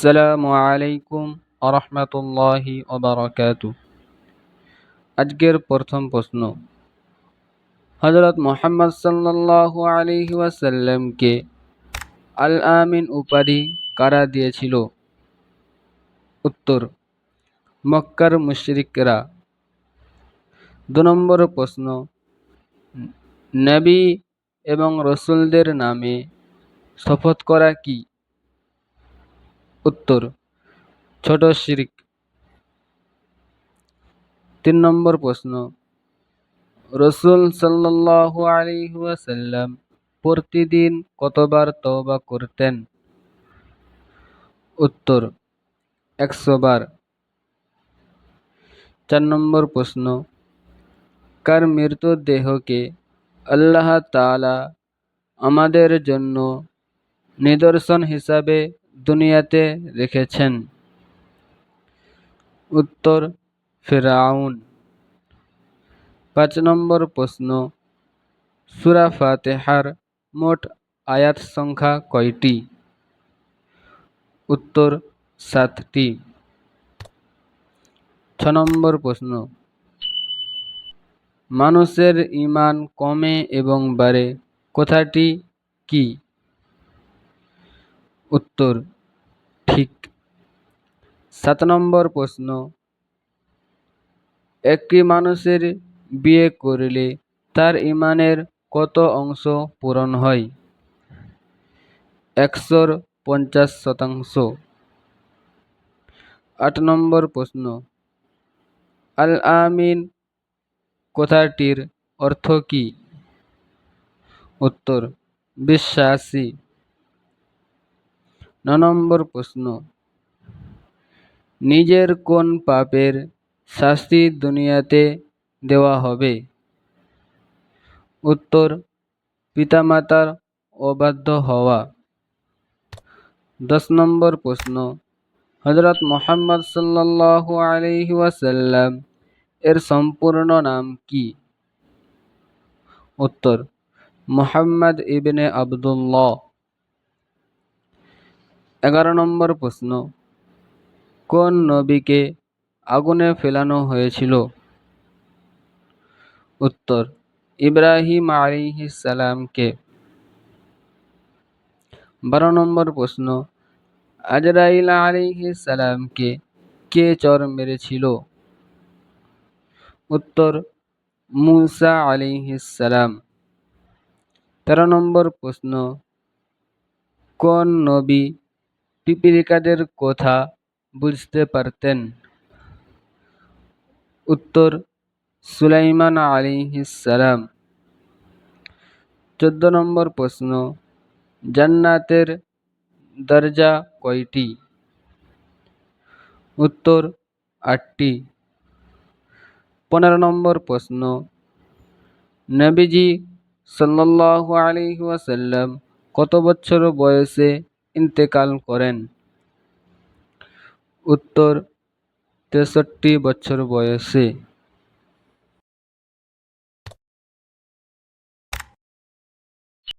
আসসালামু আলাইকুম আরহামতুল্লাহি ওবরাকাতু আজকের প্রথম প্রশ্ন হজরত মোহাম্মদ সাল্লাল্লাহু আলাইহি ওয়াসাল্লামকে আল আমিন উপাধি কারা দিয়েছিল? উত্তর, মক্কার মুশরিকরা। দু নম্বর প্রশ্ন, নবী এবং রসুলদের নামে শপথ করা কি? উত্তর, ছোট শিরিক। তিন নম্বর প্রশ্ন, রসুল সাল্লাল্লাহু আলাইহি ওয়াসাল্লাম প্রতিদিন কতবার তওবা করতেন? উত্তর, একশো বার। চার নম্বর প্রশ্ন, কার মৃতদেহকে আল্লাহ তাআলা আমাদের জন্য নিদর্শন হিসাবে দুনিয়াতে রেখেছেন। উত্তর, ফেরাউন। পাঁচ নম্বর প্রশ্ন, সুরা ফাতেহার মোট আয়াত সংখ্যা কয়টি? উত্তর, সাতটি। ছ নম্বর প্রশ্ন, মানুষের ইমান কমে এবং বাড়ে, কথাটি কি? উত্তর, ঠিক। সাত নম্বর প্রশ্ন। একটি মানুষের বিয়ে করলে তার ইমানের কত অংশ পূরণ হয়? একশোর পঞ্চাশ শতাংশ। আট নম্বর প্রশ্ন। আল আমিন কথাটির অর্থ কি? উত্তর, বিশ্বাসী। ন নম্বর প্রশ্ন। নিজের কোন পাপের শাস্তি দুনিয়াতে দেওয়া হবে? উত্তর, পিতামাতার অবাধ্য হওয়া। দশ নম্বর প্রশ্ন। হজরত মোহাম্মদ সাল্লাল্লাহু আলাইহি ওয়াসাল্লাম এর সম্পূর্ণ নাম কি? উত্তর, মোহাম্মদ ইবনে আবদুল্লাহ। এগারো নম্বর প্রশ্ন, কোন নবীকে আগুনে ফেলানো হয়েছিল? উত্তর, ইব্রাহিম সালামকে। বারো নম্বর প্রশ্ন, আজরাইল সালামকে কে চর মেরেছিল? উত্তর, মুসা সালাম। তেরো নম্বর প্রশ্ন, কোন নবী পিপিলিকাদের কথা বুঝতে পারতেন। উত্তর, সুলাইমান সালাম। চোদ্দ নম্বর প্রশ্ন, জান্নাতের দরজা কয়টি? উত্তর, আটটি। পনেরো নম্বর প্রশ্ন, নবীজি সাল্লাল্লাহু আলাইহি ওয়াসাল্লাম কত বছর বয়সে ইন্তেকাল করেন। উত্তর তেষট্টি বছর বয়সে